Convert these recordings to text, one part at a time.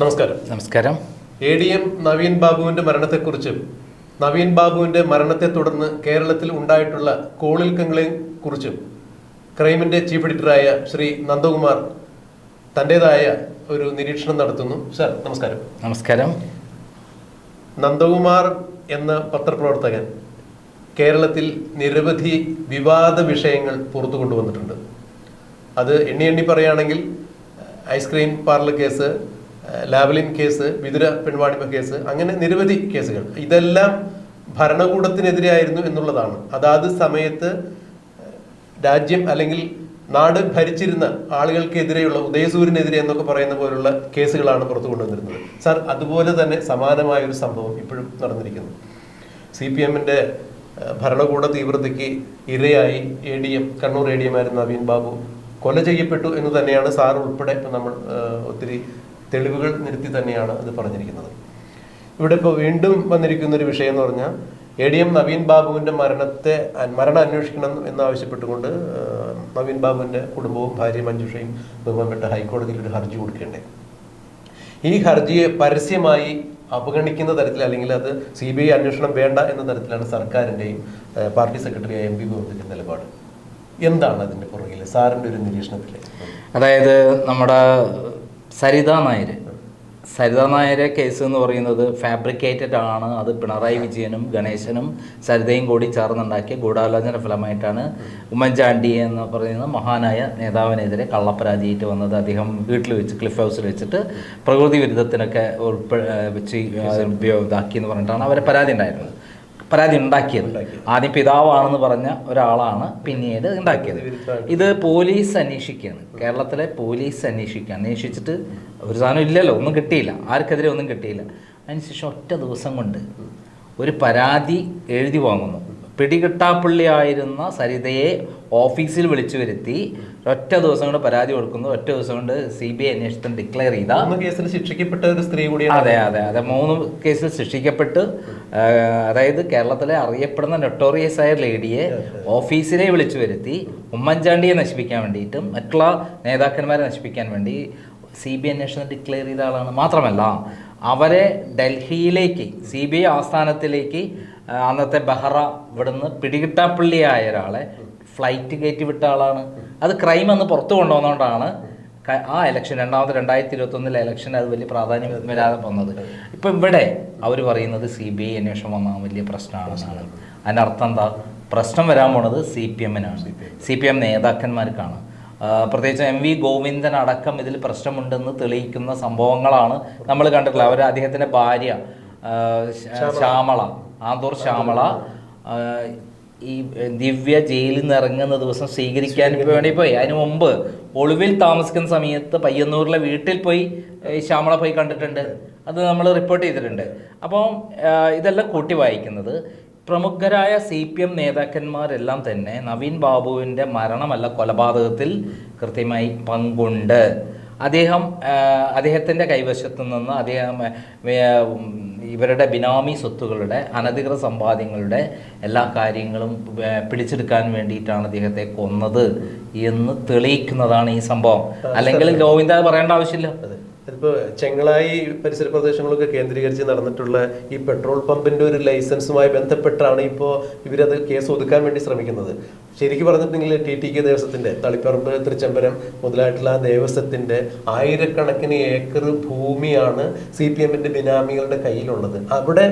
നമസ്കാരം. നമസ്കാരം. A D M Naveen ബാബുവിന്റെ മരണത്തെക്കുറിച്ചും നവീൻ ബാബുവിന്റെ മരണത്തെ തുടർന്ന് കേരളത്തിൽ ഉണ്ടായിട്ടുള്ള കോളിൽക്കങ്ങളെ കുറിച്ചും ക്രൈമിന്റെ ചീഫ് എഡിറ്ററായ ശ്രീ നന്ദകുമാർ തന്റെതായ ഒരു നിരീക്ഷണം നടത്തുന്നു. സർ നമസ്കാരം. നമസ്കാരം. നന്ദകുമാർ എന്ന പത്രപ്രവർത്തകൻ കേരളത്തിൽ നിരവധി വിവാദ വിഷയങ്ങൾ പുറത്തു കൊണ്ടുവന്നിട്ടുണ്ട്. അത് എണ്ണി എണ്ണി പറയുകയാണെങ്കിൽ ice cream parlour case Lavalin case Vithura പെൺവാണിഭ case അങ്ങനെ നിരവധി കേസുകൾ. ഇതെല്ലാം ഭരണകൂടത്തിനെതിരെയായിരുന്നു എന്നുള്ളതാണ്. അതാത് സമയത്ത് രാജ്യം അല്ലെങ്കിൽ നാട് ഭരിച്ചിരുന്ന ആളുകൾക്കെതിരെയുള്ള ഉദയസൂര്യനെതിരെ എന്നൊക്കെ പറയുന്ന പോലുള്ള കേസുകളാണ് പുറത്തു കൊണ്ടുവന്നിരുന്നത്. സാർ അതുപോലെ തന്നെ സമാനമായ ഒരു സംഭവം ഇപ്പോഴും നടന്നിരിക്കുന്നു. സി പി എമ്മിന്റെ ഭരണകൂട തീവ്രതയ്ക്ക് ഇരയായി A D M Kannur A D M ആയിരുന്ന നവീൻ ബാബു കൊല ചെയ്യപ്പെട്ടു എന്ന് തന്നെയാണ് സാർ ഉൾപ്പെടെ നമ്മൾ ഒത്തിരി തെളിവുകൾ നിരത്തി തന്നെയാണ് അത് പറഞ്ഞിരിക്കുന്നത്. ഇവിടെ ഇപ്പോൾ വീണ്ടും വന്നിരിക്കുന്ന ഒരു വിഷയം എന്ന് പറഞ്ഞാൽ എ ഡി എം നവീൻ ബാബുവിന്റെ മരണത്തെ മരണം അന്വേഷിക്കണം എന്നാവശ്യപ്പെട്ടുകൊണ്ട് നവീൻ ബാബുവിന്റെ കുടുംബവും ഭാര്യ മഞ്ജുഷയും ബഹുമാനപ്പെട്ട ഹൈക്കോടതിയിൽ ഒരു ഹർജി കൊടുക്കേണ്ടേ? ഈ ഹർജിയെ പരസ്യമായി അവഗണിക്കുന്ന തരത്തിൽ അല്ലെങ്കിൽ അത് സി ബി ഐ അന്വേഷണം വേണ്ട എന്ന തരത്തിലാണ് സർക്കാരിന്റെയും പാർട്ടി സെക്രട്ടറി എം പി ഗോവിന്ദിന്റെ നിലപാട്. എന്താണ് അതിന്റെ പുറകിൽ സാറിന്റെ ഒരു നിരീക്ഷണത്തിൽ അതായത് നമ്മുടെ സരിത നായർ സരിത നായരെ കേസ് എന്ന് പറയുന്നത് ഫാബ്രിക്കേറ്റഡ് ആണ്. അത് പിണറായി വിജയനും ഗണേശനും സരിതയും കൂടി ചേർന്നുണ്ടാക്കിയ ഗൂഢാലോചന ഫലമായിട്ടാണ് ഉമ്മൻചാണ്ടി എന്ന് പറയുന്ന മഹാനായ നേതാവിനെതിരെ കള്ളപ്പരാതിയായിട്ട് വന്നത്. അദ്ദേഹം വീട്ടിൽ വെച്ച് ക്ലിഫ് ഹൗസിൽ വെച്ചിട്ട് പ്രകൃതി വിരുദ്ധത്തിനൊക്കെ ഉൾപ്പെ വെച്ച് ഇതാക്കി എന്ന് പറഞ്ഞിട്ടാണ് അവരെ പരാതി ഉണ്ടായിരുന്നത്. പരാതി ഉണ്ടാക്കിയത്. ആദ്യം പിതാവാണെന്ന് പറഞ്ഞ ഒരാളാണ് പിന്നീട് ഉണ്ടാക്കിയത്. ഇത് പോലീസ് അന്വേഷിക്കുകയാണ്. കേരളത്തിലെ പോലീസ് അന്വേഷിക്കുക അന്വേഷിച്ചിട്ട് ഒരു സാധനം ഇല്ലല്ലോ ഒന്നും കിട്ടിയില്ല. ആർക്കെതിരെ ഒന്നും കിട്ടിയില്ല. അതിനുശേഷം ഒറ്റ ദിവസം കൊണ്ട് ഒരു പരാതി എഴുതി വാങ്ങുന്നു. പിടികിട്ടാപ്പള്ളി ആയിരുന്ന സരിതയെ ഓഫീസിൽ വിളിച്ചു വരുത്തി ഒറ്റ ദിവസം കൊണ്ട് പരാതി കൊടുക്കുന്നു. ഒറ്റ ദിവസം കൊണ്ട് സി ബി ഐ അന്വേഷണത്തിന് ഡിക്ലെയർ ചെയ്ത മൂന്ന് കേസിൽ ശിക്ഷിക്കപ്പെട്ട ഒരു സ്ത്രീ കൂടിയാണ് അതെ അതെ അതെ. മൂന്ന് കേസിൽ ശിക്ഷിക്കപ്പെട്ട് അതായത് കേരളത്തിലെ അറിയപ്പെടുന്ന നൊട്ടോറിയസ് ആയ ലേഡിയെ ഓഫീസിലെ വിളിച്ചു വരുത്തി ഉമ്മൻചാണ്ടിയെ നശിപ്പിക്കാൻ വേണ്ടിയിട്ടും മറ്റുള്ള നേതാക്കന്മാരെ നശിപ്പിക്കാൻ വേണ്ടി സി ബി അന്വേഷണം ഡിക്ലെയർ ചെയ്ത ആളാണ്. മാത്രമല്ല അവരെ ഡൽഹിയിലേക്ക് സി ബി ഐ ആസ്ഥാനത്തിലേക്ക് അന്നത്തെ ബഹ്റ ഇവിടുന്ന് പിടികിട്ടാപ്പള്ളിയായ ഒരാളെ ഫ്ലൈറ്റ് കയറ്റി വിട്ട ആളാണ്. അത് ക്രൈം എന്ന് പുറത്തു കൊണ്ടുവന്നുകൊണ്ടാണ് ആ ഇലക്ഷൻ രണ്ടാമത് രണ്ടായിരത്തി ഇരുപത്തൊന്നിലെ ഇലക്ഷൻ അത് വലിയ പ്രാധാന്യം വരാതെ വന്നത്. ഇപ്പം ഇവിടെ അവർ പറയുന്നത് സി ബി ഐ അന്വേഷണം വന്നാൽ വലിയ പ്രശ്നമാണെന്നാണ്. അതിനർത്ഥം എന്താ? പ്രശ്നം വരാൻ പോണത് സി പി എമ്മിനാണ് സി പി എം നേതാക്കന്മാർക്കാണ്. പ്രത്യേകിച്ച് എം വി ഗോവിന്ദൻ അടക്കം ഇതിൽ പ്രശ്നമുണ്ടെന്ന് തെളിയിക്കുന്ന സംഭവങ്ങളാണ് നമ്മൾ കണ്ടിട്ടുള്ളത്. അവർ അദ്ദേഹത്തിന്റെ ഭാര്യ ശ്യാമള. ആന്തൂർ ശ്യാമള ഈ ദിവ്യ ജയിലിൽ നിന്ന് ഇറങ്ങുന്ന ദിവസം സ്വീകരിക്കാൻ വേണ്ടി പോയി. അതിന് മുമ്പ് ഒളിവിൽ താമസിക്കുന്ന സമയത്ത് പയ്യന്നൂരിലെ വീട്ടിൽ പോയി ശ്യാമള പോയി കണ്ടിട്ടുണ്ട്. അത് നമ്മൾ റിപ്പോർട്ട് ചെയ്തിട്ടുണ്ട്. അപ്പം ഇതെല്ലാം കൂട്ടി വായിക്കുന്നത് പ്രമുഖരായ സി പി എം നേതാക്കന്മാരെല്ലാം തന്നെ നവീൻ ബാബുവിന്റെ മരണമല്ല കൊലപാതകത്തിൽ കൃത്യമായി പങ്കുണ്ട്. അദ്ദേഹം അദ്ദേഹത്തിന്റെ കൈവശത്തു നിന്ന് അദ്ദേഹം ഇവരുടെ ബിനാമി സ്വത്തുകളുടെ അനധികൃത സമ്പാദ്യങ്ങളുടെ എല്ലാ കാര്യങ്ങളും പിടിച്ചെടുക്കാൻ വേണ്ടിയിട്ടാണ് അദ്ദേഹത്തെ കൊന്നത് എന്ന് തെളിയിക്കുന്നതാണ് ഈ സംഭവം. അല്ലെങ്കിൽ ഗോവിന്ദ പറയേണ്ട ആവശ്യമില്ല. അതെ ഇതിപ്പോ ചെങ്ങളായി പരിസര പ്രദേശങ്ങളൊക്കെ കേന്ദ്രീകരിച്ച് നടന്നിട്ടുള്ള ഈ പെട്രോൾ പമ്പിന്റെ ഒരു ലൈസൻസുമായി ബന്ധപ്പെട്ടാണ് ഇപ്പോൾ ഇവരത് കേസ് ഒതുക്കാൻ വേണ്ടി ശ്രമിക്കുന്നത്. ശരിക്കും പറഞ്ഞിട്ടുണ്ടെങ്കിൽ ടി ടി കെ ദേവസ്വത്തിന്റെ തളിപ്പറമ്പ് തൃച്ചംബരം മുതലായിട്ടുള്ള ആ ദേവസ്വത്തിന്റെ ആയിരക്കണക്കിന് ഏക്കർ ഭൂമിയാണ് സി പി എമ്മിന്റെ ബിനാമികളുടെ കയ്യിലുള്ളത്. അവിടെ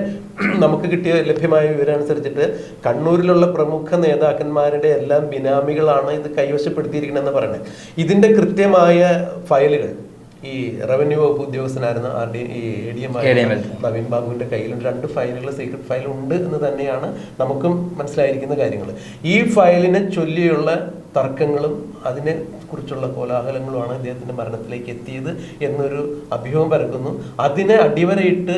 നമുക്ക് കിട്ടിയ ലഭ്യമായ വിവരം അനുസരിച്ചിട്ട് കണ്ണൂരിലുള്ള പ്രമുഖ നേതാക്കന്മാരുടെ എല്ലാം ബിനാമികളാണ് ഇത് കൈവശപ്പെടുത്തിയിരിക്കണമെന്ന് പറയുന്നത്. ഇതിന്റെ കൃത്യമായ ഫയലുകൾ ഈ റവന്യൂ വകുപ്പ് ഉദ്യോഗസ്ഥനായിരുന്ന ആർ ഡി ഈ എ ഡി എം. നവീൻ ബാബുവിന്റെ കയ്യിലുണ്ട് രണ്ട് ഫയലുകൾ സീക്രട്ട് ഫയൽ ഉണ്ട് എന്ന് തന്നെയാണ് നമുക്കും മനസ്സിലായിരിക്കുന്ന കാര്യങ്ങൾ ഈ ഫയലിനെ ചൊല്ലിയുള്ള തർക്കങ്ങളും അതിനെ കുറിച്ചുള്ള കോലാഹലങ്ങളുമാണ് ഇദ്ദേഹത്തിന്റെ മരണത്തിലേക്ക് എത്തിയത് എന്നൊരു അഭ്യൂഹം പരക്കുന്നു. അതിനെ അടിവരയിട്ട്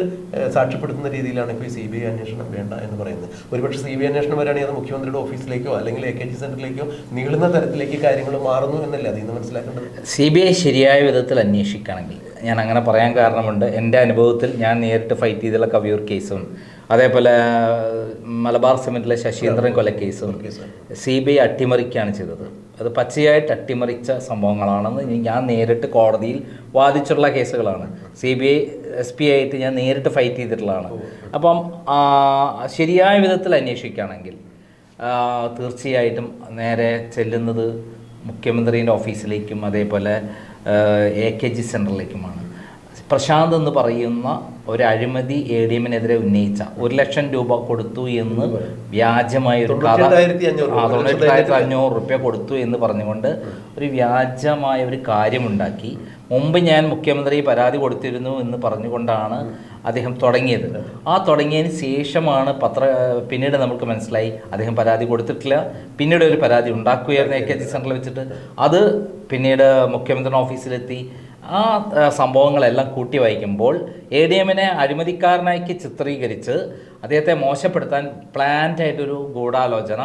സാക്ഷ്യപ്പെടുത്തുന്ന രീതിയിലാണ് ഇപ്പോൾ ഈ സി ബി ഐ അന്വേഷണം വേണ്ട എന്ന് പറയുന്നത്. ഒരുപക്ഷെ സി ബി ഐ അന്വേഷണം വരികയാണെങ്കിൽ അത് മുഖ്യമന്ത്രിയുടെ ഓഫീസിലേക്കോ അല്ലെങ്കിൽ എ കെ ജി സെന്ററിലേക്കോ നീളുന്ന തരത്തിലേക്ക് കാര്യങ്ങൾ മാറുന്നു എന്നല്ലേ? അതിൽ നിന്ന് മനസ്സിലാക്കേണ്ടത്. സി ബി ഐ ശരിയായ വിധത്തിൽ അന്വേഷിക്കുകയാണെങ്കിൽ ഞാൻ അങ്ങനെ പറയാൻ കാരണമുണ്ട്. എന്റെ അനുഭവത്തിൽ ഞാൻ നേരിട്ട് ഫൈറ്റ് ചെയ്തുള്ള കവിയൂർ കേസും അതേപോലെ മലബാർ സിമെന്റിലെ ശശീന്ദ്രൻ കൊലക്കേസും സി ബി ഐ അട്ടിമറിക്കുകയാണ് ചെയ്തത്. അത് പച്ചയായിട്ട് അട്ടിമറിച്ച സംഭവങ്ങളാണെന്ന് ഞാൻ നേരിട്ട് കോടതിയിൽ വാദിച്ചുള്ള കേസുകളാണ്. C B I S P ആയിട്ട് ഞാൻ നേരിട്ട് ഫൈറ്റ് ചെയ്തിട്ടുള്ളതാണ്. അപ്പം ശരിയായ വിധത്തിൽ അന്വേഷിക്കുകയാണെങ്കിൽ തീർച്ചയായിട്ടും നേരെ ചെല്ലുന്നത് മുഖ്യമന്ത്രിയുടെ ഓഫീസിലേക്കും അതേപോലെ എ കെ ജി സെന്ററിലേക്കുമാണ് പ്രശാന്ത് എന്ന് പറയുന്ന ഒരു അഴിമതി എ ഡി എമ്മിനെതിരെ ഉന്നയിച്ച ഒരു ലക്ഷം രൂപ കൊടുത്തു എന്ന് വ്യാജമായ ഒരു കഥ. തൊണ്ണൂറ്റായിരത്തി അഞ്ഞൂറ് റുപ്യ കൊടുത്തു എന്ന് പറഞ്ഞുകൊണ്ട് ഒരു വ്യാജമായ ഒരു കാര്യമുണ്ടാക്കി. മുമ്പ് ഞാൻ മുഖ്യമന്ത്രി പരാതി കൊടുത്തിരുന്നു എന്ന് പറഞ്ഞുകൊണ്ടാണ് അദ്ദേഹം തുടങ്ങിയത്. ആ തുടങ്ങിയതിന് ശേഷമാണ് പത്ര പിന്നീട് നമുക്ക് മനസ്സിലായി അദ്ദേഹം പരാതി കൊടുത്തിട്ടില്ല. പിന്നീട് ഒരു പരാതി ഉണ്ടാക്കുകയായിരുന്നു എ കെ ജി സെന്ററിൽ വെച്ചിട്ട്. അത് പിന്നീട് മുഖ്യമന്ത്രി ഓഫീസിലെത്തി. ആ സംഭവങ്ങളെല്ലാം കൂട്ടി വായിക്കുമ്പോൾ എ ഡി എമ്മിനെ അഴിമതിക്കാരനാക്കി ചിത്രീകരിച്ച് അദ്ദേഹത്തെ മോശപ്പെടുത്താൻ പ്ലാൻഡ് ആയിട്ടൊരു ഗൂഢാലോചന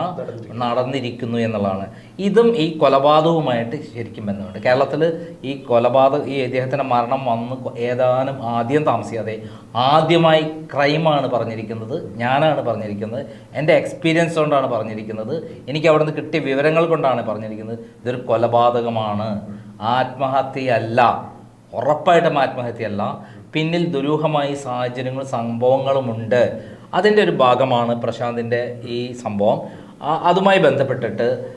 നടന്നിരിക്കുന്നു. എന്നുള്ളതാണ്. ഇതും ഈ കൊലപാതകവുമായിട്ട് ശരിക്കും ബന്ധമുണ്ട്. കേരളത്തിൽ ഈ കൊലപാതക ഈ അദ്ദേഹത്തിന്റെ മരണം വന്ന് ഏതാനും ആദ്യം താമസിയാതെ ആദ്യമായി ക്രൈമാണ് പറഞ്ഞിരിക്കുന്നത് ഞാനാണ് പറഞ്ഞിരിക്കുന്നത് എന്റെ എക്സ്പീരിയൻസ് കൊണ്ടാണ് പറഞ്ഞിരിക്കുന്നത് എനിക്ക് അവിടെ നിന്ന് കിട്ടിയ വിവരങ്ങൾ കൊണ്ടാണ് പറഞ്ഞിരിക്കുന്നത് ഇതൊരു കൊലപാതകമാണ്. ആത്മഹത്യയല്ല. ഉറപ്പായിട്ടും ആത്മഹത്യയല്ല. പിന്നിൽ ദുരൂഹമായി സാഹചര്യങ്ങളും സംഭവങ്ങളുമുണ്ട് അതിന്റെ ഒരു ഭാഗമാണ് പ്രശാന്തിന്റെ ഈ സംഭവം. അതുമായി ബന്ധപ്പെട്ടിട്ട്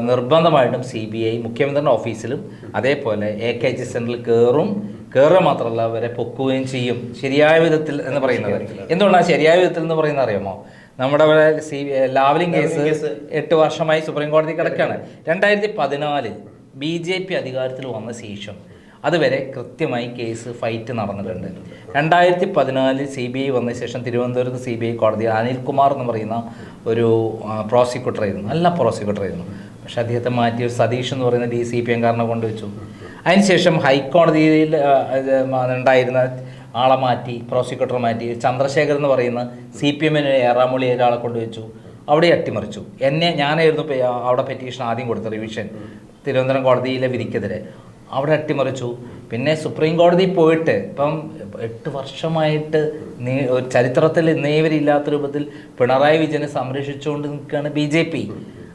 നിർബന്ധമായിട്ടും സി ബി ഐ മുഖ്യമന്ത്രിയുടെ ഓഫീസിലും അതേപോലെ എ കെ ജി സെന്ററിൽ കയറും കയറുക മാത്രമല്ല അവരെ പൊക്കുകയും ചെയ്യും. ശരിയായ വിധത്തിൽ എന്ന് പറയുന്നത്. എന്തുകൊണ്ടാണ് ശരിയായ വിധത്തിൽ എന്ന് പറയുന്നത് അറിയാമോ? നമ്മുടെ ഇവിടെ സി ലാവലിംഗ് കേസ്. എട്ട് വർഷമായി സുപ്രീം കോടതി കിടക്കുകയാണ്. രണ്ടായിരത്തി പതിനാലിൽ ബി ജെ പി അധികാരത്തിൽ വന്ന ശേഷം അതുവരെ കൃത്യമായി കേസ് ഫൈറ്റ് നടന്നിട്ടുണ്ട്. രണ്ടായിരത്തി പതിനാലിൽ സി ബി ഐ വന്ന ശേഷം തിരുവനന്തപുരത്ത് സി ബി ഐ കോടതി അനിൽകുമാർ എന്ന് പറയുന്ന ഒരു പ്രോസിക്യൂട്ടർ ആയിരുന്നു. നല്ല പ്രോസിക്യൂട്ടർ ആയിരുന്നു. പക്ഷെ അദ്ദേഹത്തെ മാറ്റി ഒരു സതീഷ് എന്ന് പറയുന്ന ഡി സി പി എംകാരനെ കൊണ്ടുവച്ചു. അതിനുശേഷം ഹൈക്കോടതിയിൽ ഉണ്ടായിരുന്ന ആളെ മാറ്റി പ്രോസിക്യൂട്ടർ മാറ്റി ചന്ദ്രശേഖർ എന്ന് പറയുന്ന സി പി എമ്മിന് ഏറാമൂളി ഒരാളെ കൊണ്ടുവച്ചു. അവിടെ അട്ടിമറിച്ചു. എന്നെ ഞാനായിരുന്നു അവിടെ പെറ്റീഷൻ ആദ്യം കൊടുത്ത റിവിഷൻ തിരുവനന്തപുരം കോടതിയിലെ വിധിക്കെതിരെ. അവിടെ അട്ടിമറിച്ചു. പിന്നെ സുപ്രീം കോടതി പോയിട്ട് ഇപ്പം എട്ട് വർഷമായിട്ട് നീ ഒരു ചരിത്രത്തിൽ ഇന്നേവരില്ലാത്ത രൂപത്തിൽ പിണറായി വിജയനെ സംരക്ഷിച്ചുകൊണ്ട് നിൽക്കുകയാണ് ബി ജെ പി.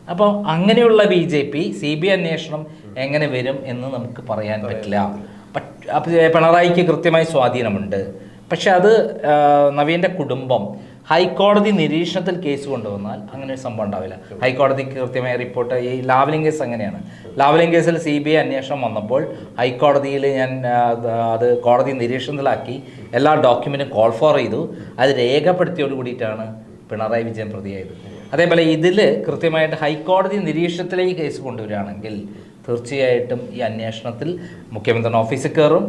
അപ്പോൾ അങ്ങനെയുള്ള B J P C B അന്വേഷണം എങ്ങനെ വരും എന്ന് നമുക്ക് പറയാൻ പറ്റില്ല. പറ്റ്- പിണറായിക്ക് കൃത്യമായി സ്വാധീനമുണ്ട്. പക്ഷെ അത് നവീന്റെ കുടുംബം ഹൈക്കോടതി നിരീക്ഷണത്തിൽ കേസ് കൊണ്ടുവന്നാൽ അങ്ങനെ ഒരു സംഭവം ഉണ്ടാവില്ല. ഹൈക്കോടതിക്ക് കൃത്യമായ റിപ്പോർട്ട് ഈ ലാവലിംഗ് കേസ് അങ്ങനെയാണ്. ലാവലിംഗ് കേസിൽ സി ബി ഐ അന്വേഷണം വന്നപ്പോൾ ഹൈക്കോടതിയിൽ ഞാൻ അത് കോടതി നിരീക്ഷണത്തിലാക്കി എല്ലാ ഡോക്യുമെന്റും കോൾ ഫോർ ചെയ്തു. അത് രേഖപ്പെടുത്തിയോട് കൂടിയിട്ടാണ് പിണറായി വിജയൻ പ്രതിയായത്. അതേപോലെ ഇതിൽ കൃത്യമായിട്ട് ഹൈക്കോടതി നിരീക്ഷണത്തിലേക്ക് കേസ് കൊണ്ടുവരികയാണെങ്കിൽ തീർച്ചയായിട്ടും ഈ അന്വേഷണത്തിൽ മുഖ്യമന്ത്രിയുടെ ഓഫീസിൽ കയറും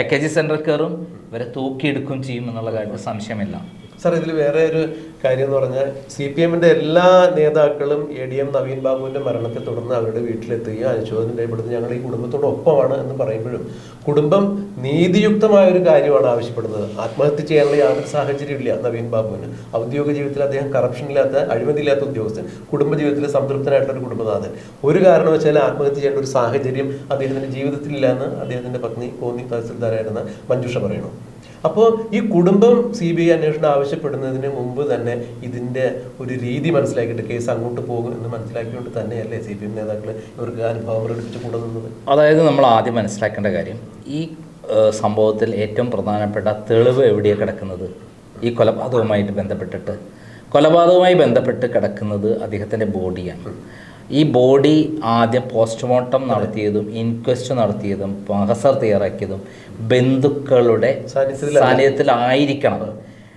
എ കെ ജി സെന്ററിൽ കയറും ഇവരെ തൂക്കിയെടുക്കുകയും ചെയ്യും എന്നുള്ള കാര്യത്തിൽ സംശയമില്ല. സാർ ഇതിൽ വേറെ ഒരു കാര്യം എന്ന് പറഞ്ഞാൽ സി പി എമ്മിന്റെ എല്ലാ നേതാക്കളും എ ഡി എം നവീൻ ബാബുവിന്റെ മരണത്തെ തുടർന്ന് അവരുടെ വീട്ടിലെത്തുകയും അനുശോചനം രേഖപ്പെടുത്തി ഞങ്ങൾ ഈ കുടുംബത്തോടൊപ്പമാണ് എന്ന് പറയുമ്പോഴും കുടുംബം നീതിയുക്തമായ ഒരു കാര്യമാണ് ആവശ്യപ്പെടുന്നത്. ആത്മഹത്യ ചെയ്യാനുള്ള യാതൊരു സാഹചര്യമില്ല നവീൻ ബാബുവിന്. ഔദ്യോഗിക ജീവിതത്തിൽ അദ്ദേഹം കറപ്ഷൻ ഇല്ലാത്ത അഴിമതിയില്ലാത്ത ഉദ്യോഗസ്ഥൻ കുടുംബ ജീവിതത്തിൽ സംതൃപ്തനായിട്ടുള്ള ഒരു കുടുംബനാഥൻ. ഒരു കാരണവശാലും ആത്മഹത്യ ചെയ്യേണ്ട ഒരു സാഹചര്യം അദ്ദേഹത്തിന്റെ ജീവിതത്തിൽ ഇല്ല എന്ന് അദ്ദേഹത്തിന്റെ പത്നി കോന്നി തഹസിൽദാരായിരുന്ന മഞ്ജുഷ പറയുന്നു. അപ്പോൾ ഈ കുടുംബം സി ബി ഐ അന്വേഷണം ആവശ്യപ്പെടുന്നതിന് മുമ്പ് തന്നെ ഇതിന്റെ ഒരു രീതി മനസ്സിലാക്കിയിട്ട് കേസ് അങ്ങോട്ട് പോകും എന്ന് മനസ്സിലാക്കിക്കൊണ്ട് തന്നെയല്ലേ സി പി എം നേതാക്കൾ ഇവർക്ക് അനുഭവം പ്രകടിപ്പിച്ച് കൂടെ നിന്നത്? അതായത് നമ്മൾ ആദ്യം മനസ്സിലാക്കേണ്ട കാര്യം ഈ സംഭവത്തിൽ ഏറ്റവും പ്രധാനപ്പെട്ട തെളിവ് എവിടെയാണ് കിടക്കുന്നത്? ഈ കൊലപാതകവുമായിട്ട് ബന്ധപ്പെട്ടിട്ട്. കൊലപാതകവുമായി ബന്ധപ്പെട്ട് കിടക്കുന്നത് അദ്ദേഹത്തിന്റെ ബോഡിയാണ് ഈ ബോഡി ആദ്യം പോസ്റ്റ്മോർട്ടം നടത്തിയതും ഇൻക്വസ്റ്റ് നടത്തിയതും മഹസർ തയ്യാറാക്കിയതും ബന്ധുക്കളുടെ. സാന്നിധ്യത്തിലായിരിക്കണം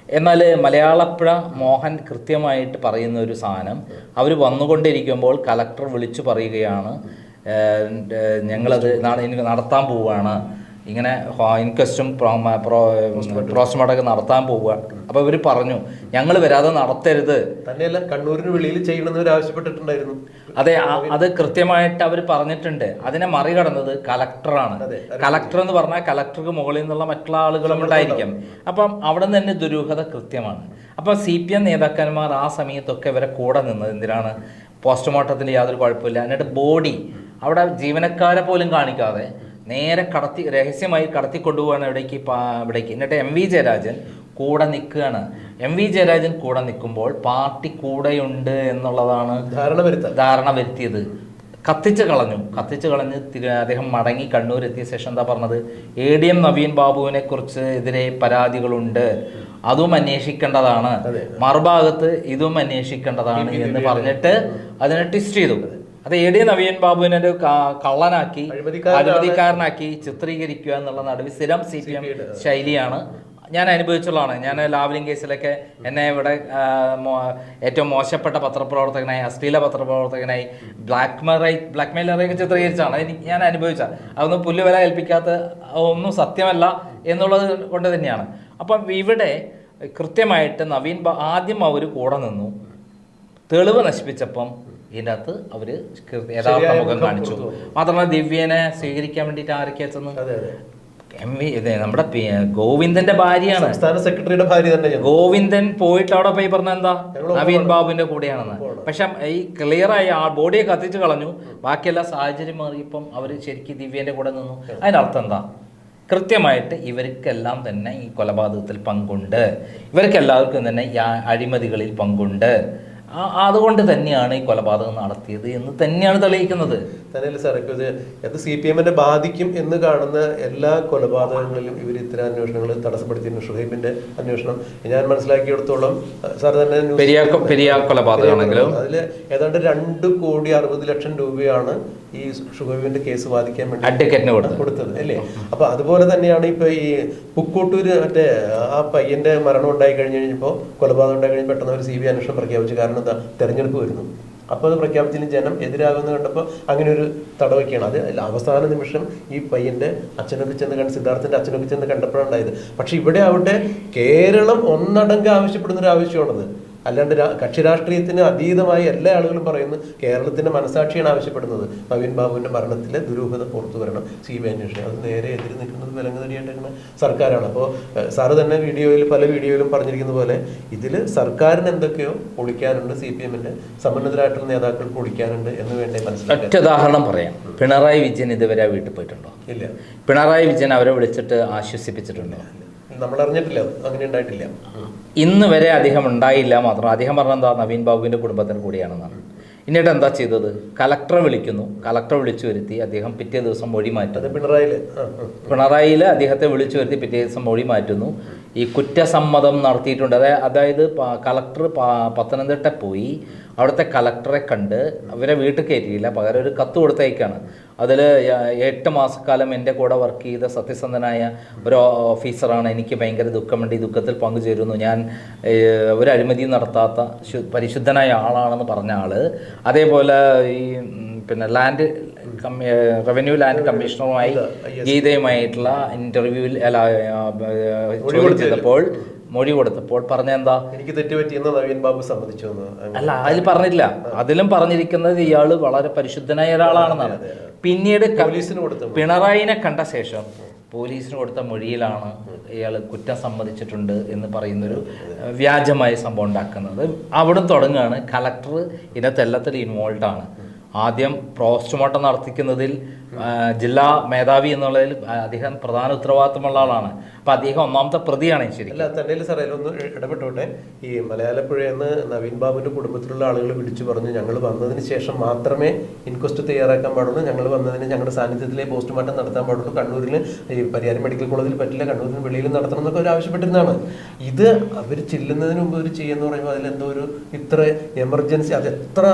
എന്നാൽ മലയാളപ്പുഴ മോഹൻ കൃത്യമായിട്ട് പറയുന്ന ഒരു സാധനം അവർ വന്നുകൊണ്ടിരിക്കുമ്പോൾ കലക്ടർ വിളിച്ചു പറയുകയാണ് ഞങ്ങളത് നടത്താൻ പോവുകയാണ് ഇങ്ങനെ ഇൻക്വസ്റ്റും പോസ്റ്റ്മോർട്ടമൊക്കെ നടത്താൻ പോവുക. അപ്പോൾ ഇവർ പറഞ്ഞു ഞങ്ങൾ വരാതെ നടത്തരുത്. തന്നെയല്ല കണ്ണൂരിന് വെളിയിൽ ചെയ്യണമെന്ന് ആവശ്യപ്പെട്ടിട്ടുണ്ടായിരുന്നു. അതെ അത് കൃത്യമായിട്ട് അവർ പറഞ്ഞിട്ടുണ്ട്. അതിനെ മറികടന്നത് കലക്ടറാണ്. കലക്ടർ എന്ന് പറഞ്ഞാൽ കലക്ടർക്ക് മുകളിൽ നിന്നുള്ള മറ്റുള്ള ആളുകളും ഉണ്ടായിരിക്കും അപ്പം അവിടെ നിന്ന് തന്നെ ദുരൂഹത കൃത്യമാണ്. അപ്പോൾ സി പി എം നേതാക്കന്മാർ ആ സമയത്തൊക്കെ ഇവരെ കൂടെ നിന്നത് എന്തിനാണ്? പോസ്റ്റ്മോർട്ടത്തിന്റെ യാതൊരു കുഴപ്പമില്ല. എന്നിട്ട് ബോഡി അവിടെ ജീവനക്കാരെ പോലും കാണിക്കാതെ നേരെ കടത്തി രഹസ്യമായി കടത്തി കൊണ്ടുപോവാണ് ഇവിടേക്ക് ഇവിടേക്ക്. എന്നിട്ട് എം വി ജയരാജൻ കൂടെ നിൽക്കുകയാണ്. എം വി ജയരാജൻ കൂടെ നിൽക്കുമ്പോൾ പാർട്ടി കൂടെയുണ്ട് എന്നുള്ളതാണ് ധാരണ വരുത്താൻ. ധാരണ വരുത്തിയത്. കത്തിച്ച് കളഞ്ഞു. കത്തിച്ച് കളഞ്ഞ് അദ്ദേഹം മടങ്ങി കണ്ണൂർ എത്തിയ ശേഷം എന്താ പറഞ്ഞത്? എ ഡി എം നവീൻ ബാബുവിനെ കുറിച്ച് എതിരെ പരാതികളുണ്ട്. അതും അന്വേഷിക്കേണ്ടതാണ്. മറുഭാഗത്ത് ഇതും അന്വേഷിക്കേണ്ടതാണ് എന്ന് പറഞ്ഞിട്ട് അതിനെ ട്വിസ്റ്റ് ചെയ്തു. അത് എ ഡി നവീൻ ബാബുവിനെ ഒരു കള്ളനാക്കി. അഴിമതിക്കാരനാക്കി ചിത്രീകരിക്കുക എന്നുള്ള നടുവിൽ സ്ഥിരം സി പി എം ശൈലിയാണ്. ഞാൻ അനുഭവിച്ചുള്ളതാണ്. ഞാൻ ലാവ്ലിംഗ് കേസിലൊക്കെ എന്നെ ഇവിടെ ഏറ്റവും മോശപ്പെട്ട പത്രപ്രവർത്തകനായി അശ്ലീല പത്രപ്രവർത്തകനായി ബ്ലാക്ക് ബ്ലാക്ക്മെയിലറൊക്കെ ബ്ലാക്ക് മെയിലറൊക്കെ ചിത്രീകരിച്ചാണ് എനിക്ക് ഞാൻ അനുഭവിച്ച. അതൊന്നും പുല്ലുവില ഏൽപ്പിക്കാത്ത ഒന്നും സത്യമല്ല എന്നുള്ളത് കൊണ്ട് തന്നെയാണ്. അപ്പം ഇവിടെ കൃത്യമായിട്ട് നവീൻ ആദ്യം അവർ കൂടെ നിന്നു. തെളിവ് നശിപ്പിച്ചപ്പം ഇതിന്റെ അകത്ത് അവർ യഥാർത്ഥ മുഖം കാണിച്ചു. മാത്രമല്ല ദിവ്യനെ സ്വീകരിക്കാൻ വേണ്ടിട്ട് ആരൊക്കെ ചെന്ന്? എം വി ഇത് നമ്മുടെ ഗോവിന്ദന്റെ ഭാര്യയാണ്. സംസ്ഥാന സെക്രട്ടറിയുടെ ഭാര്യ തന്നെ ഗോവിന്ദൻ പോയിട്ട് അവിടെ പോയി പറഞ്ഞ എന്താ? നവീൻ ബാബുവിന്റെ കൂടെയാണെന്ന്. പക്ഷെ ഈ ക്ലിയർ ആയി ആ ബോഡിയെ കത്തിച്ച് കളഞ്ഞു. ബാക്കിയെല്ലാം സാഹചര്യം മാറിയപ്പം അവർ ശരിക്കും ദിവ്യന്റെ കൂടെ നിന്നു. അതിന്റെ അർത്ഥം എന്താ? കൃത്യമായിട്ട് ഇവർക്കെല്ലാം തന്നെ ഈ കൊലപാതകത്തിൽ പങ്കുണ്ട്. ഇവർക്കെല്ലാവർക്കും തന്നെ അഴിമതികളിൽ പങ്കുണ്ട്. അതുകൊണ്ട് തന്നെയാണ് ഈ കൊലപാതകം നടത്തിയത് എന്ന് തന്നെയാണ് തെളിയിക്കുന്നത്. തന്നെയല്ല സാറേ ഇപ്പോൾ ഇത് അത് സി പി എമ്മിനെ ബാധിക്കും എന്ന് കാണുന്ന എല്ലാ കൊലപാതകങ്ങളിലും ഇവർ ഇത്തരം അന്വേഷണങ്ങൾ തടസ്സപ്പെടുത്തിയിരുന്നു ഷുഹൈബിന്റെ അന്വേഷണം ഞാൻ മനസ്സിലാക്കിയെടുത്തോളം സാർ തന്നെ ന്യൂസ് പെരിയ പെരിയ കൊലപാതകമാണെങ്കിലും. അതിൽ ഏതാണ്ട് രണ്ട് കോടി അറുപത് ലക്ഷം രൂപയാണ് ഈ ഷുഹൈബിന്റെ കേസ് വാദിക്കാൻ വേണ്ടി അഡ്വക്കേറ്റിന് കൊടുത്തത്. കൊടുത്തത് അല്ലേ? അപ്പൊ അതുപോലെ തന്നെയാണ് ഇപ്പൊ ഈ പുക്കോട്ടൂര് മറ്റേ ആ പയ്യന്റെ മരണം ഉണ്ടായി കഴിഞ്ഞ് കഴിഞ്ഞപ്പോൾ കൊലപാതകം ഉണ്ടായി കഴിഞ്ഞ് പെട്ടെന്ന് ഒരു സി ബി അന്വേഷണം പ്രഖ്യാപിച്ചു. കാരണം എന്താ തെരഞ്ഞെടുപ്പ് വരുന്നു. അപ്പൊ അത് പ്രഖ്യാപിച്ചതിന് ജനം എതിരാകുമെന്ന് കണ്ടപ്പോൾ അങ്ങനെ ഒരു തടവൊക്കെയാണ്. അത് അവസാന നിമിഷം ഈ പയ്യന്റെ അച്ഛനൊക്കെ ചെന്ന് കണ്ട് സിദ്ധാർത്ഥന്റെ അച്ഛനൊക്കെ ചെന്ന് കണ്ടപ്പോഴാണ് ഉണ്ടായത്. പക്ഷെ ഇവിടെ ആവട്ടെ കേരളം ഒന്നടങ്കം ആവശ്യപ്പെടുന്ന ഒരു ആവശ്യമാണത് അല്ലാണ്ട് കക്ഷി രാഷ്ട്രീയത്തിന് അതീതമായി എല്ലാ ആളുകളും പറയുന്നു കേരളത്തിന്റെ മനസാക്ഷിയാണ് ആവശ്യപ്പെടുന്നത്. നവീൻ ബാബുവിന്റെ മരണത്തിൽ ദുരൂഹത പുറത്തു വരണം. സി ബി അന്വേഷണം. അത് നേരെ എതിരി നിൽക്കുന്നത് വിലങ്ങുതടിയായിട്ടിരിക്കുന്ന സർക്കാരാണ്. അപ്പോൾ സാറ് തന്നെ വീഡിയോയിൽ പല വീഡിയോയിലും പറഞ്ഞിരിക്കുന്ന പോലെ ഇതിൽ സർക്കാരിന് എന്തൊക്കെയോ പൊളിക്കാനുണ്ട് സി പി എമ്മിന്റെ സമ്മന്നതരായിട്ടുള്ള നേതാക്കൾ പൊളിക്കാനുണ്ട് എന്ന് വേണ്ടി മനസ്സിലാക്കി ഒറ്റ ഉദാഹരണം പറയാം. പിണറായി വിജയൻ ഇതുവരെ വീട്ടിൽ പോയിട്ടുണ്ടോ? ഇല്ല. പിണറായി വിജയൻ അവരെ വിളിച്ചിട്ട് ആശ്വസിപ്പിച്ചിട്ടുണ്ടോ? നമ്മൾ അറിഞ്ഞിട്ടില്ല അങ്ങനെ ഉണ്ടായിട്ടില്ല. ഇന്ന് വരെ അദ്ദേഹം ഉണ്ടായില്ല മാത്രം. അദ്ദേഹം പറഞ്ഞെന്താ നവീൻ ബാബുവിന്റെ കുടുംബത്തിന് കൂടിയാണെന്നാണ്. എന്നിട്ട് എന്താ ചെയ്തത്? കലക്ടറെ വിളിക്കുന്നു. കലക്ടറെ വിളിച്ചു വരുത്തി അദ്ദേഹം പിറ്റേ ദിവസം മൊഴി മാറ്റുന്നു. പിണറായിയിൽ. പിണറായിയിൽ അദ്ദേഹത്തെ വിളിച്ചു വരുത്തി പിറ്റേ ദിവസം മൊഴി മാറ്റുന്നു. ഈ കുറ്റസമ്മതം നടത്തിയിട്ടുണ്ട്. അതായത് അതായത് കളക്ടർ പത്തനംതിട്ട പോയി. അവിടുത്തെ കളക്ടറെ കണ്ട് അവരെ വീട്ടിൽ കയറ്റിയില്ല. പകരം ഒരു കത്ത് കൊടുത്തയക്കാണ്. അതിൽ എട്ട് മാസക്കാലം എന്റെ കൂടെ വർക്ക് ചെയ്ത സത്യസന്ധനായ ഒരു ഓഫീസറാണ് എനിക്ക് ഭയങ്കര ദുഃഖമുണ്ട് ഈ ദുഃഖത്തിൽ പങ്കുചേരുന്നു. ഞാൻ ഒരു അഴിമതിയും നടത്താത്ത പരിശുദ്ധനായ ആളാണെന്ന് പറഞ്ഞ ആൾ അതേപോലെ ഈ പിന്നെ ലാൻഡ് റവന്യൂ ലാൻഡ് കമ്മീഷണറുമായി ഗീതയുമായിട്ടുള്ള ഇന്റർവ്യൂവിൽ അല്ല ചോദ്യം ചെയ്തപ്പോൾ മൊഴി കൊടുത്തപ്പോൾ പറഞ്ഞ എന്താ എനിക്ക് തെറ്റുപറ്റിയെന്ന് നവീൻ ബാബു സമ്മതിച്ചു അല്ല അതിൽ പറഞ്ഞില്ല. അതിലും പറഞ്ഞിരിക്കുന്നത് ഇയാൾ വളരെ പരിശുദ്ധനായ ഒരാളാണെന്നാണ്. പിന്നീട് പോലീസിന് കൊടുത്ത പിണറായിനെ കണ്ട ശേഷം പോലീസിന് കൊടുത്ത മൊഴിയിലാണ് ഇയാൾ കുറ്റം സമ്മതിച്ചിട്ടുണ്ട് എന്ന് പറയുന്നൊരു വ്യാജമായ സംഭവം ഉണ്ടാക്കുന്നത്. അവിടെ തുടങ്ങുകയാണ്. കലക്ടർ ഇതിനകത്ത് എല്ലാത്തിലും ഇൻവോൾവ് ആണ്. ആദ്യം പോസ്റ്റ്മോർട്ടം നടത്തിക്കുന്നതിൽ ജില്ലാ മേധാവി എന്നുള്ളതിൽ അദ്ദേഹം പ്രധാന ഉത്തരവാദിത്തമുള്ള ആളാണ്. അപ്പൊ അദ്ദേഹം ഒന്നാമത്തെ പ്രതിയാണ് ശരി അല്ല തന്നെ സാറേ അതിലൊന്ന് ഇടപെട്ടോട്ടെ. ഈ മലയാളപ്പുഴയെന്ന് നവീൻ ബാബുവിന്റെ കുടുംബത്തിലുള്ള ആളുകൾ വിളിച്ചു പറഞ്ഞു ഞങ്ങൾ വന്നതിന് ശേഷം മാത്രമേ ഇൻക്വസ്റ്റ് തയ്യാറാക്കാൻ പാടുള്ളൂ. ഞങ്ങൾ വന്നതിന് ഞങ്ങളുടെ സാന്നിധ്യത്തിലെ പോസ്റ്റ്മോർട്ടം നടത്താൻ പാടുള്ളൂ. കണ്ണൂരിൽ ഈ പരിയാരം മെഡിക്കൽ കോളേജിൽ പറ്റില്ല കണ്ണൂരിന് വെളിയിൽ നടത്തണം എന്നൊക്കെ അവർ ആവശ്യപ്പെട്ടിരുന്നതാണ്. ഇത് അവർ ചെല്ലുന്നതിന് മുമ്പ് അവർ ചെയ്യുന്ന പറയുമ്പോൾ അതിലെന്തോ ഒരു ഇത്ര എമർജൻസി അത് എത്ര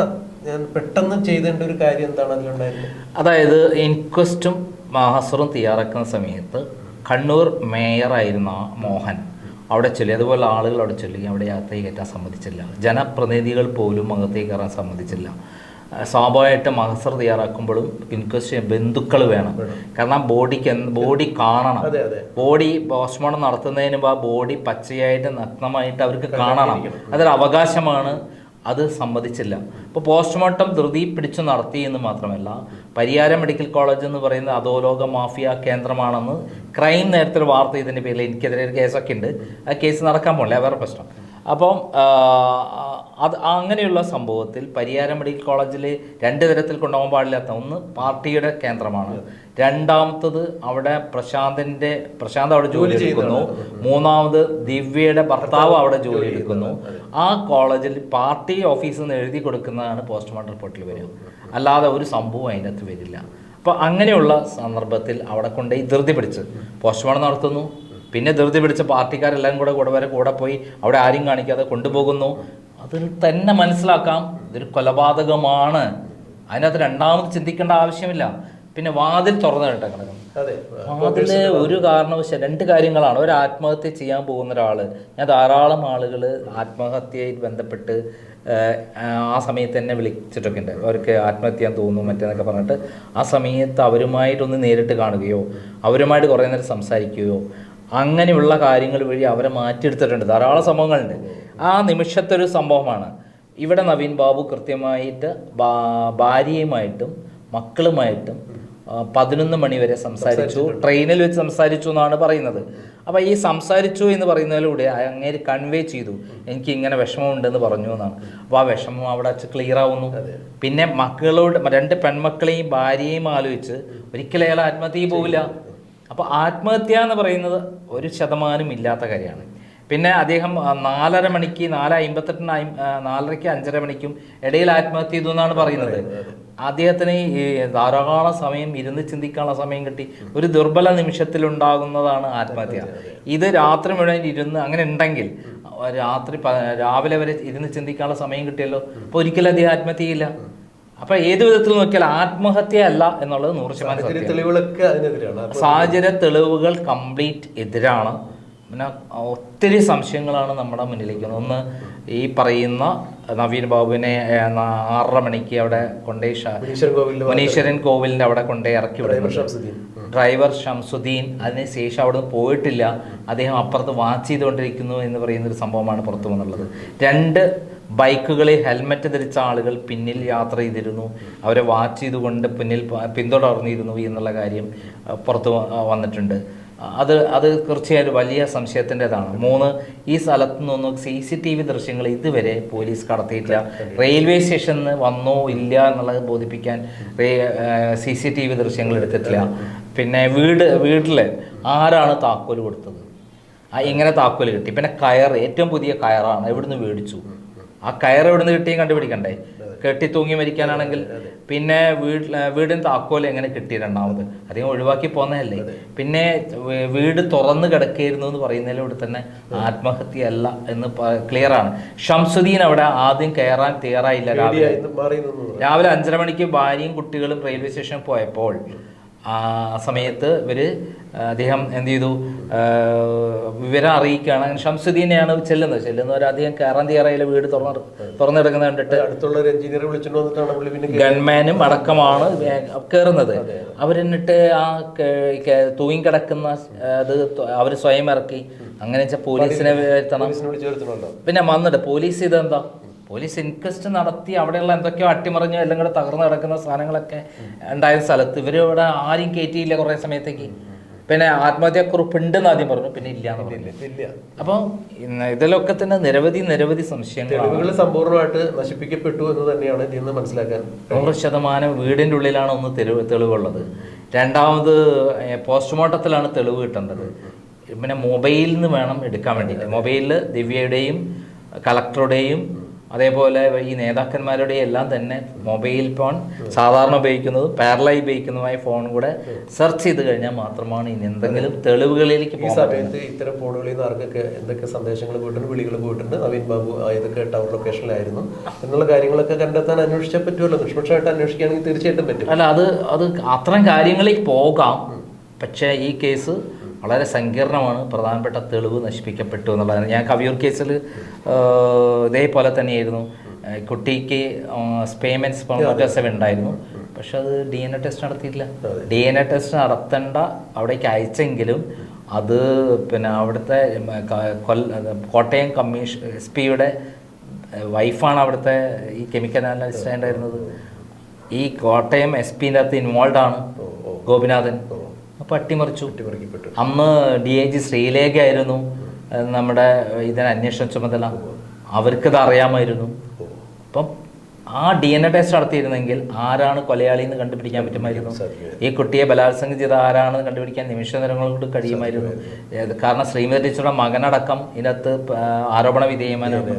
പെട്ടെന്ന് ചെയ്തേണ്ട ഒരു കാര്യം എന്താണ് അതിലുണ്ടായിരുന്നത്? അതായത് ഇൻക്വസ്റ്റും മാഹസറും തയ്യാറാക്കുന്ന സമയത്ത് കണ്ണൂർ മേയറായിരുന്ന മോഹൻ അവിടെ ചൊല്ലി. അതുപോലെ ആളുകൾ അവിടെ ചൊല്ലി. അവിടെ യാത്ര കയറ്റാൻ സമ്മതിച്ചില്ല. ജനപ്രതിനിധികൾ പോലും അകത്തേക്ക് കയറാൻ സമ്മതിച്ചില്ല. സ്വാഭാവികമായിട്ട് മഹസർ തയ്യാറാക്കുമ്പോഴും ഇൻക്വസ്റ്റ് ബന്ധുക്കൾ വേണം. കാരണം ബോഡിക്ക് ബോഡി കാണണം. ബോഡി പോസ്റ്റ്മോർട്ടം നടത്തുന്നതിന് മുമ്പ് ആ ബോഡി പച്ചയായിട്ട് നഗ്നമായിട്ട് അവർക്ക് കാണണം. അതൊരു അവകാശമാണ്. അത് സമ്മതിച്ചില്ല. ഇപ്പോൾ പോസ്റ്റ്മോർട്ടം ധൃതി പിടിച്ചു നടത്തി എന്ന് മാത്രമല്ല പരിയാരം മെഡിക്കൽ കോളേജ് എന്ന് പറയുന്നത് അധോലോക മാഫിയ കേന്ദ്രമാണെന്ന് ക്രൈം നേരത്തെ ഒരു വാർത്ത ഇതിന്റെ പേരിൽ എനിക്കെതിരെ ഒരു കേസൊക്കെ ഉണ്ട്. ആ കേസ് നടക്കാൻ പോകില്ല വേറെ പ്രശ്നം. അപ്പം അത് അങ്ങനെയുള്ള സംഭവത്തിൽ പരിയാരം മെഡിക്കൽ കോളേജിൽ രണ്ട് തരത്തിൽ കൊണ്ടുപോകാൻ പാടില്ലാത്ത ഒന്ന് പാർട്ടിയുടെ കേന്ദ്രമാണ്. രണ്ടാമത്തത് അവിടെ പ്രശാന്തിന്റെ പ്രശാന്ത് അവിടെ ജോലി ചെയ്യുന്നു. മൂന്നാമത് ദിവ്യയുടെ ഭർത്താവ് അവിടെ ജോലി എടുക്കുന്നു ആ കോളേജിൽ പാർട്ടി ഓഫീസിൽ നിന്ന് എഴുതി കൊടുക്കുന്നതാണ് പോസ്റ്റ്മോർട്ടം റിപ്പോർട്ടിൽ വരിക. അല്ലാതെ ഒരു സംഭവം അതിനകത്ത് വരില്ല. അപ്പോൾ അങ്ങനെയുള്ള സന്ദർഭത്തിൽ അവിടെ കൊണ്ടുപോയി ധൃതി പിടിച്ച് പോസ്റ്റ്മോർട്ടം നടത്തുന്നു. പിന്നെ ധൃതി പിടിച്ച പാർട്ടിക്കാരെല്ലാം കൂടെ കൂടെ വരെ കൂടെ പോയി അവിടെ ആരും കാണിക്കാതെ കൊണ്ടുപോകുന്നു. അതിൽ തന്നെ മനസ്സിലാക്കാം ഇതൊരു കൊലപാതകമാണ്. അതിനകത്ത് രണ്ടാമത് ചിന്തിക്കേണ്ട ആവശ്യമില്ല. പിന്നെ വാതിൽ തുറന്നു കേട്ടോ കിടക്കുന്നു അതെ. അതിൽ ഒരു കാരണവശാൽ രണ്ട് കാര്യങ്ങളാണ്. ഒരു ആത്മഹത്യ ചെയ്യാൻ പോകുന്ന ഒരാൾ ഞാൻ ധാരാളം ആളുകൾ ആത്മഹത്യയിൽ ബന്ധപ്പെട്ട് ആ സമയത്ത് തന്നെ വിളിച്ചിട്ടൊക്കെ ഉണ്ട് അവർക്ക് ആത്മഹത്യ ചെയ്യാൻ തോന്നുന്നു മറ്റേന്നൊക്കെ പറഞ്ഞിട്ട്. ആ സമയത്ത് അവരുമായിട്ടൊന്ന് നേരിട്ട് കാണുകയോ അവരുമായിട്ട് കുറേ നേരം സംസാരിക്കുകയോ അങ്ങനെയുള്ള കാര്യങ്ങൾ വഴി അവരെ മാറ്റിയെടുത്തിട്ടുണ്ട്. ധാരാളം സംഭവങ്ങളുണ്ട്. ആ നിമിഷത്തെ ഒരു സംഭവമാണ്. ഇവിടെ നവീൻ ബാബു കൃത്യമായിട്ട് ഭാര്യയുമായിട്ടും മക്കളുമായിട്ടും പതിനൊന്ന് മണിവരെ സംസാരിച്ചു. ട്രെയിനിൽ വെച്ച് സംസാരിച്ചു എന്നാണ് പറയുന്നത്. അപ്പോൾ ഈ സംസാരിച്ചു എന്ന് പറയുന്നതിലൂടെ അങ്ങേര് കൺവേ ചെയ്തു. എനിക്ക് ഇങ്ങനെ വിഷമമുണ്ടെന്ന് പറഞ്ഞു എന്നാണ്. അപ്പോൾ ആ വിഷമം അവിടെ വെച്ച് ക്ലിയർ ആവുന്നു. പിന്നെ മക്കളോട് രണ്ട് പെൺമക്കളെയും ഭാര്യയെയും ആലോചിച്ച് ഒരിക്കലും അയാൾ ആത്മഹത്യയിൽ പോവില്ല. അപ്പോൾ ആത്മഹത്യ എന്ന് പറയുന്നത് ഒരു ശതമാനം ഇല്ലാത്ത കാര്യമാണ്. പിന്നെ അദ്ദേഹം നാലര മണിക്ക് നാല് അമ്പത്തെട്ടിന് നാലരയ്ക്ക് അഞ്ചര മണിക്കും ഇടയിൽ ആത്മഹത്യ ചെയ്തു എന്നാണ് പറയുന്നത്. അദ്ദേഹത്തിന് ഈ ധാരാളം സമയം ഇരുന്ന് ചിന്തിക്കാനുള്ള സമയം കിട്ടി. ഒരു ദുർബല നിമിഷത്തിലുണ്ടാകുന്നതാണ് ആത്മഹത്യ. ഇത് രാത്രി മുഴുവൻ ഇരുന്ന് അങ്ങനെ ഉണ്ടെങ്കിൽ രാത്രി രാവിലെ വരെ ഇരുന്ന് ചിന്തിക്കാനുള്ള സമയം കിട്ടിയല്ലോ. അപ്പോൾ ഒരിക്കലും അദ്ദേഹം ആത്മഹത്യ ചെയ്യില്ല. അപ്പൊ ഏത് വിധത്തിൽ നോക്കിയാൽ ആത്മഹത്യ അല്ല എന്നുള്ളത് നൂറ് ശതമാനം. തെളിവുകളൊക്കെ അതിനെതിരാണ്. സാഹചര്യ തെളിവുകൾ കംപ്ലീറ്റ് എതിരാണ്. പിന്നെ ഒത്തിരി സംശയങ്ങളാണ് നമ്മുടെ മുന്നിലേക്ക് ഒന്ന് ഈ പറയുന്ന നവീൻ ബാബുവിനെ ആറര മണിക്ക് അവിടെ കൊണ്ടേ മുനീശ്വരൻ കോവിലിന്റെ അവിടെ കൊണ്ടേ ഇറക്കി ഷംസുദ്ദീൻ. ഡ്രൈവർ ഷംസുദ്ദീൻ. അതിനുശേഷം അവിടെ പോയിട്ടില്ല. അദ്ദേഹം അപ്പുറത്ത് വാച്ച് ചെയ്തുകൊണ്ടിരിക്കുന്നു എന്ന് പറയുന്ന ഒരു സംഭവമാണ് പുറത്തു വന്നുള്ളത്. രണ്ട് ബൈക്കുകളിൽ ഹെൽമെറ്റ് ധരിച്ച ആളുകൾ പിന്നിൽ യാത്ര ചെയ്തിരുന്നു. അവരെ വാച്ച് ചെയ്തുകൊണ്ട് പിന്നിൽ പിന്തുടർന്നിരുന്നു എന്നുള്ള കാര്യം പുറത്തു വന്നിട്ടുണ്ട്. അത് അത് തീർച്ചയായും വലിയ സംശയത്തിന്റെതാണ്. മൂന്ന് ഈ സ്ഥലത്ത് നിന്നും സി സി ടി വി ദൃശ്യങ്ങൾ ഇതുവരെ പോലീസ് കടത്തിയിട്ടില്ല. റെയിൽവേ സ്റ്റേഷനിൽ വന്നോ ഇല്ല എന്നുള്ളത് ബോധിപ്പിക്കാൻ സി സി ടി വി ദൃശ്യങ്ങൾ എടുത്തിട്ടില്ല. പിന്നെ വീട് വീട്ടിൽ ആരാണ് താക്കോൽ കൊടുത്തത്? ആ എങ്ങനെ താക്കോൽ കിട്ടി. പിന്നെ കയർ ഏറ്റവും പുതിയ കയറാണ്. എവിടുന്ന് മേടിച്ചു? ആ കയർ എവിടുന്ന് കിട്ടിയും കണ്ടുപിടിക്കണ്ടേ? കെട്ടി തൂങ്ങി മരിക്കാനാണെങ്കിൽ പിന്നെ വീട് വീടിന് താക്കോൽ എങ്ങനെ കിട്ടി രണ്ടാമത്? അധികം ഒഴിവാക്കി പോന്നതല്ലേ? പിന്നെ വീട് തുറന്ന് കിടക്കുകയായിരുന്നു എന്ന് പറയുന്നതിലൂടെ തന്നെ ആത്മഹത്യ അല്ല എന്ന് ക്ലിയർ ആണ്. ഷംസുദ്ദീൻ അവിടെ ആദ്യം കയറാൻ തയ്യാറായില്ല രാവിലെ. രാവിലെ അഞ്ചര മണിക്ക് ഭാര്യയും കുട്ടികളും റെയിൽവേ സ്റ്റേഷനിൽ പോയപ്പോൾ ആ സമയത്ത് ഇവർ അദ്ദേഹം എന്ത് ചെയ്തു? വിവരം അറിയിക്കുകയാണ്. അങ്ങനെ ഷംസുദ്ദീനെയാണ് ചെല്ലുന്നത്. ചെല്ലുന്നവർ അധികം കയറാൻ തീയറയിലെ വീട് തുറന്ന് തുറന്നെടുക്കുന്നത് കണ്ടിട്ട് അടുത്തുള്ള ഒരു എഞ്ചിനീയറെ വിളിച്ചിട്ട് വന്നിട്ടാണ് ഗൺമാനും അടക്കമാണ് കയറുന്നത് അവരെന്നിട്ട് ആ തൂങ്ങി കിടക്കുന്ന തൂങ്ങിക്കിടക്കുന്ന അത് അവർ സ്വയം ഇറക്കി. അങ്ങനെ വെച്ചാൽ പോലീസിനെ വരുത്തണം. പിന്നെ വന്നിട്ട് പോലീസ് ഇതെന്താ? പോലീസ് ഇൻക്വസ്റ്റ് നടത്തി അവിടെയുള്ള എന്തൊക്കെയോ അട്ടിമറിഞ്ഞോ എല്ലാം കൂടെ തകർന്ന് കിടക്കുന്ന സാധനങ്ങളൊക്കെ ഉണ്ടായ സ്ഥലത്ത് ഇവർ ഇവിടെ ആരും കയറ്റിയില്ല കുറേ സമയത്തേക്ക്. പിന്നെ ആത്മഹത്യാക്കുറിപ്പ് ഉണ്ടെന്ന് ആദ്യം പറഞ്ഞു. പിന്നെ ഇല്ല ഇല്ല ഇതിലൊക്കെ തന്നെ നിരവധി നിരവധി സംശയങ്ങൾ സമ്പൂർണമായിട്ട് നശിപ്പിക്കപ്പെട്ടു എന്ന് തന്നെയാണ് ഇതിൽ നിന്ന് മനസ്സിലാക്കാൻ നൂറ് ശതമാനം വീടിന്റെ ഉള്ളിലാണ് ഒന്ന് തെളിവ് തെളിവുള്ളത്. രണ്ടാമത് പോസ്റ്റ്മോർട്ടത്തിലാണ് തെളിവ് കിട്ടേണ്ടത്. പിന്നെ മൊബൈലിൽ നിന്ന് വേണം എടുക്കാൻ വേണ്ടിയിട്ട്. മൊബൈലിൽ ദിവ്യയുടെയും കളക്ടറുടെയും അതേപോലെ ഈ നേതാക്കന്മാരുടെ എല്ലാം തന്നെ മൊബൈൽ ഫോൺ സാധാരണ ഉപയോഗിക്കുന്നത് പാരലായി ഉപയോഗിക്കുന്നതുമായ ഫോൺ കൂടെ സെർച്ച് ചെയ്ത് കഴിഞ്ഞാൽ മാത്രമാണ് ഇനി എന്തെങ്കിലും തെളിവുകളിലേക്ക് ഈ സമയത്ത് ഇത്തരം ഫോണുകളിൽ നിന്ന് ആർക്കൊക്കെ എന്തൊക്കെ സന്ദേശങ്ങൾ പോയിട്ടുണ്ട് വിളികൾ പോയിട്ടുണ്ട് നവീൻ ബാബു ഏതൊക്കെ ടവർ ലൊക്കേഷനിലായിരുന്നു. എന്നുള്ള കാര്യങ്ങളൊക്കെ കണ്ടെത്താൻ അന്വേഷിച്ചാൽ പറ്റുമല്ലോ. നിഷ്പക്ഷമായിട്ട് അന്വേഷിക്കുകയാണെങ്കിൽ തീർച്ചയായിട്ടും പറ്റും. അല്ല അത് അത് അത്തരം കാര്യങ്ങളിൽ പോകാം. പക്ഷേ ഈ കേസ് വളരെ സങ്കീർണമാണ്. പ്രധാനപ്പെട്ട തെളിവ് നശിപ്പിക്കപ്പെട്ടു എന്നുള്ളതാണ്. ഞാൻ കവിയൂർ കേസിൽ ഇതേപോലെ തന്നെയായിരുന്നു. കുട്ടിക്ക് സ്പേമെൻസ് സ്പെർമോറ്റോസെവ് ഉണ്ടായിരുന്നു. പക്ഷെ അത് ഡി എൻ എ ടെസ്റ്റ് നടത്തിയില്ല ഡി എൻ എ ടെസ്റ്റ് നടത്തേണ്ട അവിടേക്ക് അയച്ചെങ്കിലും അത് പിന്നെ അവിടുത്തെ കൊല്ല കോട്ടയം കമ്മീഷൻ എസ് പിയുടെ വൈഫാണ് അവിടുത്തെ ഈ കെമിക്കൽ അനാലിസ്റ്റ് ഉണ്ടായിരുന്നത്. ഈ കോട്ടയം എസ് പിന്റെ അകത്ത് ഇൻവോൾവ് ആണ് ഗോപിനാഥൻ. അപ്പോൾ അട്ടിമറിച്ചു അട്ടിമറിക്കപ്പെട്ടു അന്ന് ഡി ഐ ജി ശ്രീലേഖ ആയിരുന്നു നമ്മുടെ ഇതിന് അന്വേഷണ ചുമതല. അവർക്കത് അറിയാമായിരുന്നു. അപ്പം ആ ഡി എൻ എ ടെസ്റ്റ് നടത്തിയിരുന്നെങ്കിൽ ആരാണ് കൊലയാളി എന്ന് കണ്ടുപിടിക്കാൻ പറ്റുമായിരുന്നു. ഈ കുട്ടിയെ ബലാത്സംഗം ചെയ്ത ആരാണെന്ന് കണ്ടുപിടിക്കാൻ നിമിഷ നേരങ്ങൾ കൊണ്ട് കഴിയുമായിരുന്നു. കാരണം ശ്രീമതി ടീച്ചറുടെ മകനടക്കം ഇതിനകത്ത് ആരോപണ വിധേയമാനാണ്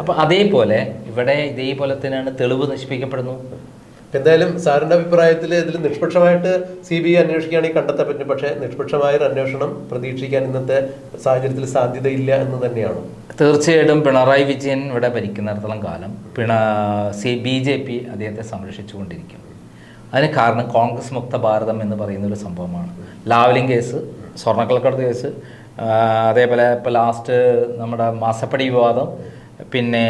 അപ്പം അതേപോലെ ഇവിടെ ഇതേപോലെ തന്നെയാണ് തെളിവ് നശിപ്പിക്കപ്പെടുന്നു. എന്തായാലും സാറിന്റെ അഭിപ്രായത്തിൽ ഇതിൽ നിഷ്പക്ഷമായിട്ട് സി ബി ഐ അന്വേഷിക്കുകയാണെങ്കിൽ കണ്ടെത്താൻ പറ്റും. പക്ഷേ നിഷ്പക്ഷമായ ഒരു അന്വേഷണം പ്രതീക്ഷിക്കാൻ ഇന്നത്തെ സാഹചര്യത്തിൽ സാധ്യതയില്ല എന്ന് തന്നെയാണ്. തീർച്ചയായിട്ടും പിണറായി വിജയൻ ഇവിടെ ഭരിക്കുന്നിടത്തോളം കാലം പിണ സി ബി ജെ പി അദ്ദേഹത്തെ സംരക്ഷിച്ചുകൊണ്ടിരിക്കും. അതിന് കാരണം കോൺഗ്രസ് മുക്ത ഭാരതം എന്ന് പറയുന്ന ഒരു സംഭവമാണ്. ലാവലിംഗ് കേസ് സ്വർണക്കള്ളക്കടത്ത് കേസ് അതേപോലെ ഇപ്പോൾ ലാസ്റ്റ് നമ്മുടെ മാസപ്പടി വിവാദം പിന്നെ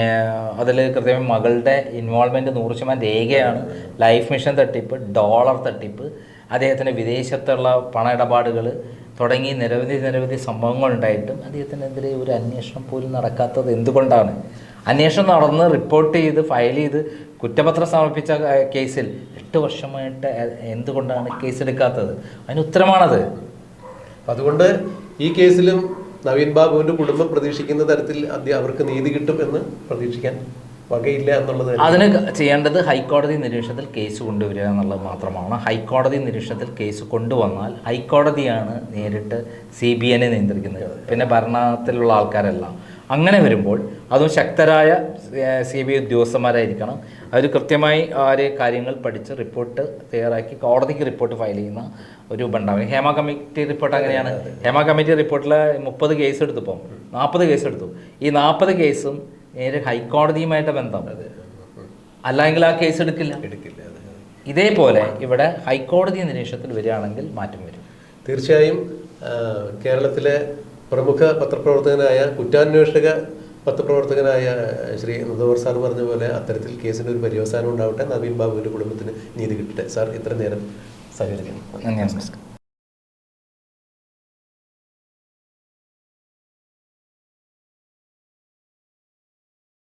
അതിൽ കൃത്യമായി മകളുടെ ഇൻവോൾവ്മെന്റ് നൂറ് ശതമാനം രേഖയാണ്. ലൈഫ് മിഷൻ തട്ടിപ്പ് ഡോളർ തട്ടിപ്പ് അദ്ദേഹത്തിന്റെ വിദേശത്തുള്ള പണ ഇടപാടുകൾ തുടങ്ങി നിരവധി നിരവധി സംഭവങ്ങൾ ഉണ്ടായിട്ടും അദ്ദേഹത്തിനെതിരെ ഒരു അന്വേഷണം പോലും നടക്കാത്തത് എന്തുകൊണ്ടാണ്? അന്വേഷണം നടന്ന് റിപ്പോർട്ട് ചെയ്ത് ഫയൽ ചെയ്ത് കുറ്റപത്രം സമർപ്പിച്ച കേസിൽ എട്ട് വർഷമായിട്ട് എന്തുകൊണ്ടാണ് കേസ് എടുക്കാത്തത് അതിന് ഉത്തരമാണത്. അതുകൊണ്ട് ഈ കേസിലും നവീൻ ബാബുവിന്റെ കുടുംബം പ്രതീക്ഷിക്കുന്ന തരത്തിൽ അവർക്ക് നീതി കിട്ടും എന്ന് പ്രതീക്ഷിക്കാൻ വകയില്ല എന്നുള്ളത്. അതിന് ചെയ്യേണ്ടത് ഹൈക്കോടതി നിരീക്ഷണത്തിൽ കേസ് കൊണ്ടുവരിക എന്നുള്ളത് മാത്രമാണ്. ഹൈക്കോടതി നിരീക്ഷണത്തിൽ കേസ് കൊണ്ടുവന്നാൽ ഹൈക്കോടതിയാണ് നേരിട്ട് സി ബി ഐനെ നിയന്ത്രിക്കുന്നത്. പിന്നെ ഭരണത്തിലുള്ള ആൾക്കാരല്ല. അങ്ങനെ വരുമ്പോൾ അതും ശക്തരായ സി ബി ഐ ഉദ്യോഗസ്ഥന്മാരായിരിക്കണം. അവർ കൃത്യമായി ആരെ കാര്യങ്ങൾ പഠിച്ച് റിപ്പോർട്ട് തയ്യാറാക്കി കോടതിക്ക് റിപ്പോർട്ട് ഫയൽ ചെയ്യുന്ന ഒരു ഉണ്ടാവും ഹേമ കമ്മിറ്റി റിപ്പോർട്ട് അങ്ങനെയാണ്. ഹേമ കമ്മിറ്റി റിപ്പോർട്ടിൽ മുപ്പത് കേസ് എടുത്തപ്പോൾ നാൽപ്പത് കേസ് എടുത്തു. ഈ നാൽപ്പത് കേസും നേരെ ഹൈക്കോടതിയുമായിട്ട് ബന്ധം. അല്ലെങ്കിൽ ആ കേസ് എടുക്കില്ല. എടുക്കില്ല ഇതേപോലെ ഇവിടെ ഹൈക്കോടതി നിരീക്ഷണത്തിൽ വരികയാണെങ്കിൽ മാറ്റം വരും. തീർച്ചയായും കേരളത്തിലെ പ്രമുഖ പത്രപ്രവർത്തകനായ കുറ്റാന്വേഷക പത്രപ്രവർത്തകനായ ശ്രീ നന്ദകുമാർ സാർ പറഞ്ഞ പോലെ അത്തരത്തിൽ കേസിന്റെ ഒരു പര്യവസാനം ഉണ്ടാവട്ടെ നവീൻ ബാബുവിന്റെ കുടുംബത്തിന് നീതി കിട്ടട്ടെ. സാർ ഇത്ര നേരം സഹകരിക്കുന്നു നന്ദി നമസ്കാരം.